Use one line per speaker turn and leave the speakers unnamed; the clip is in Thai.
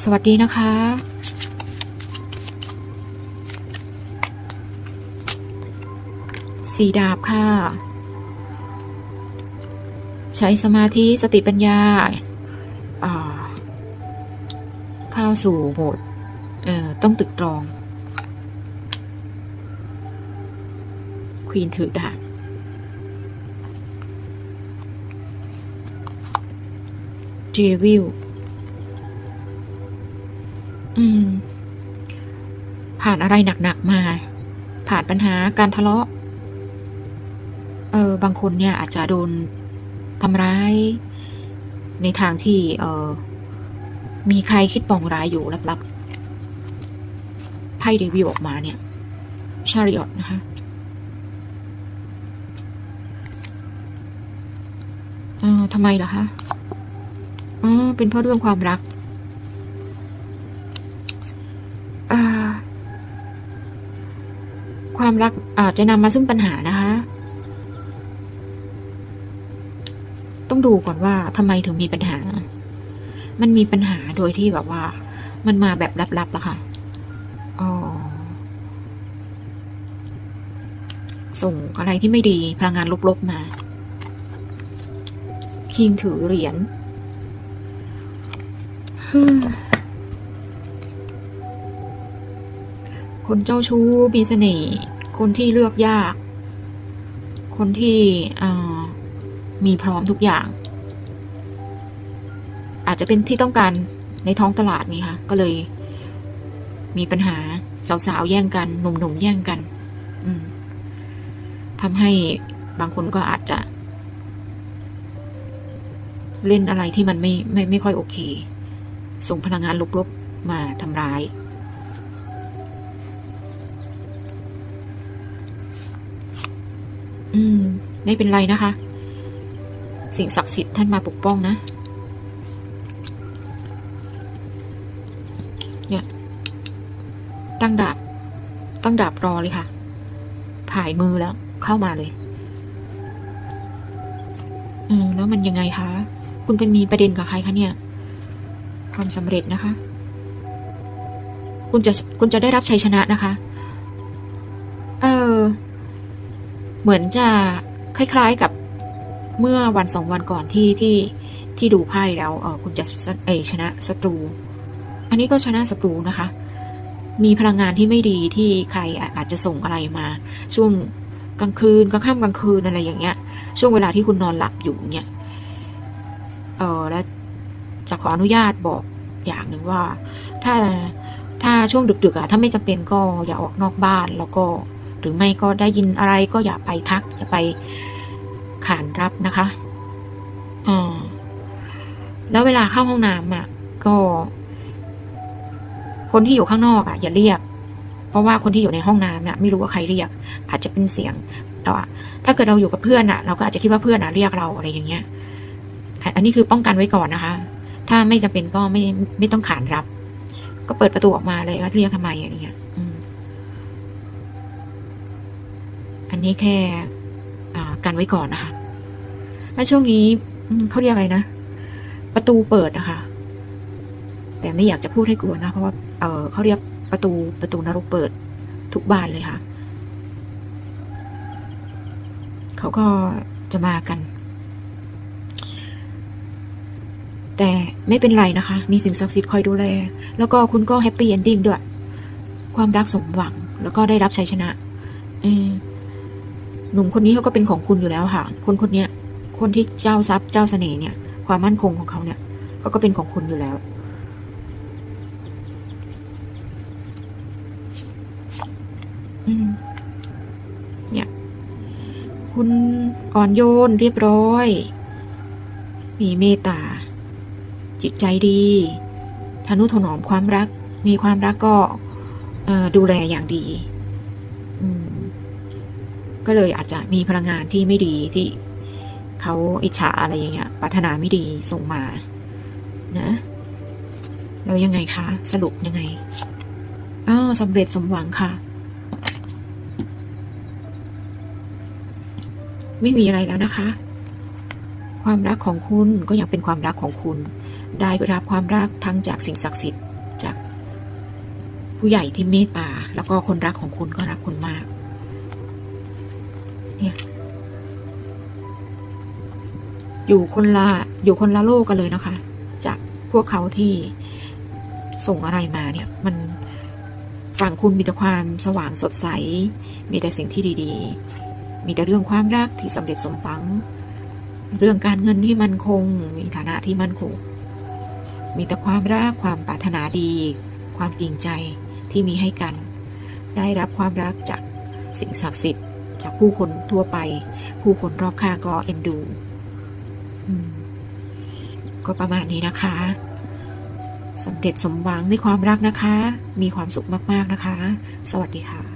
สวัสดีนะคะสีดาบค่ะ ใช้สมาธิสติปัญญาเข้าสู่โหมดต้องตึกตรอง ควีนถือดาบเจวิล อืม ผ่านอะไรหนักๆมา ผ่านปัญหาการทะเลาะ เออ บางคนเนี่ย อาจจะโดนทำร้าย ในทางที่ เออมีใครคิดปองร้ายอยู่ลับๆ ไพ่เดวิลออกมาเนี่ย ชาริออตนะคะเออทำไมเหรอคะอ๋อเป็นเพราะเรื่องความรัก อ่า ความรักอาจจะนำมาซึ่งปัญหานะคะ ต้องดูก่อนว่าทำไมถึงมีปัญหา มันมีปัญหาโดยที่แบบว่า มันมาแบบลับๆอะค่ะอ๋อส่งอะไรที่ไม่ดีพลังงานลบๆมา คิงถือเหรียญ คนเจ้าชู้มีเสน่ห์ คนที่เลือกยาก คนที่มีพร้อมทุกอย่าง อาจจะเป็นที่ต้องการในท้องตลาดนี่ค่ะ ก็เลยมีปัญหาสาวๆแย่งกัน หนุ่มๆแย่งกันทำให้บางคนก็อาจจะ เล่นอะไรที่มันไม่ไม่ไม่ค่อยโอเค ส่งพลังงานลบๆมาทำร้าย อืม ไม่เป็นไรนะคะ สิ่งศักดิ์สิทธิ์ท่านมาปกป้องนะ เนี่ย ตั้งดาบ ตั้งดาบรอเลยค่ะผายมือแล้ว เข้ามาเลย อืม แล้วมันยังไงคะ คุณเป็นมีประเด็นกับใครคะเนี่ย ความสำเร็จนะคะ คุณจะ คุณจะได้รับชัยชนะนะคะ เออ เหมือนจะคล้าย ๆกับเมื่อวันสองวันก่อนที่ที่ที่ดูไพ่แล้วเออคุณจะเอชนะศัตรู อันนี้ก็ชนะศัตรูนะคะ มีพลังงานที่ไม่ดีที่ใครอาจจะส่งอะไรมา ช่วงกลางคืนกลางค่ำกลางคืนอะไรอย่างเงี้ย ช่วงเวลาที่คุณนอนหลับอยู่เนี่ยเออแล้วจะขออนุญาตบอกอย่างหนึ่งว่า ถ้าถ้าช่วงดึกๆอะถ้าไม่จำเป็นก็อย่าออกนอกบ้านแล้วก็ หรือไม่ก็ได้ยินอะไรก็อย่าไปทัก อย่าไปขานรับนะคะอ่าแล้วเวลาเข้าห้องน้ำอะ ก็ คนที่อยู่ข้างนอกอะ อย่าเรียก เพราะว่าคนที่อยู่ในห้องน้ำเนี่ยไม่รู้ว่าใครเรียก อาจจะเป็นเสียงแต่ว่าถ้าเกิดเราอยู่กับเพื่อนอะ เราก็อาจจะคิดว่าเพื่อนอะเรียกเราอะไรอย่างเงี้ย อันนี้คือป้องกันไว้ก่อนนะคะ ถ้าไม่จำเป็นก็ไม่ไม่ต้องขานรับ ก็เปิดประตูออกมาเลยว่าเรียกทำไมอะไรเงี้ยอืม อันนี้แค่กันไว้ก่อนนะคะ และช่วงนี้เขาเรียกอะไรนะ ประตูเปิดนะคะ แต่ไม่อยากจะพูดให้กลัวนะ เพราะว่าเออเขาเรียกประตูประตูนรกเปิดทุกบ้านเลยค่ะ เขาก็จะมากัน แต่ไม่เป็นไรนะคะ มีสิ่งศักดิ์สิทธิ์คอยดูแล แล้วก็คุณก็แฮปปี้เอนดิ้งด้วย ความรักสมหวัง แล้วก็ได้รับชัยชนะเออ หนุ่มคนนี้เขาก็เป็นของคุณอยู่แล้วค่ะ คนคนนี้คนที่เจ้าทรัพย์เจ้าเสน่ห์เนี่ย ความมั่นคงของเขาเนี่ยเขาก็เป็นของคุณอยู่แล้วเนี่ย คุณอ่อนโยนเรียบร้อย มีเมตตา จิตใจดีทนุถนอมความรัก มีความรักก็ดูแลอย่างดี ก็เลยอาจจะมีพลังงานที่ไม่ดีที่เขาอิจฉาอะไรอย่างเงี้ยปรารถนาไม่ดีส่งมานะแล้วยังไงคะสรุปยังไงอ้าวสำเร็จสมหวังค่ะ ไม่มีอะไรแล้วนะคะ ความรักของคุณก็ยังเป็นความรักของคุณ ได้รับความรักทั้งจากสิ่งศักดิ์สิทธิ์จากผู้ใหญ่ที่เมตตาแล้วก็คนรักของคุณก็รักคุณมาก เนี่ย อยู่คนละอยู่คนละโลกกันเลยนะคะ จากพวกเขาที่ส่งอะไรมาเนี่ย มันฝั่งคุณมีแต่ความสว่างสดใส มีแต่สิ่งที่ดีๆ มีแต่เรื่องความรักที่สำเร็จสมหวัง เรื่องการเงินที่มั่นคง มีฐานะที่มั่นคง มีแต่ความรักความปรารถนาดี ความจริงใจที่มีให้กัน ได้รับความรักจากสิ่งศักดิ์สิทธิ์ จากผู้คนทั่วไป ผู้คนรอบข้างก็เอ็นดูก็ประมาณนี้นะคะสำเร็จสมหวังในความรักนะคะ มีความสุขมากๆนะคะ สวัสดีค่ะ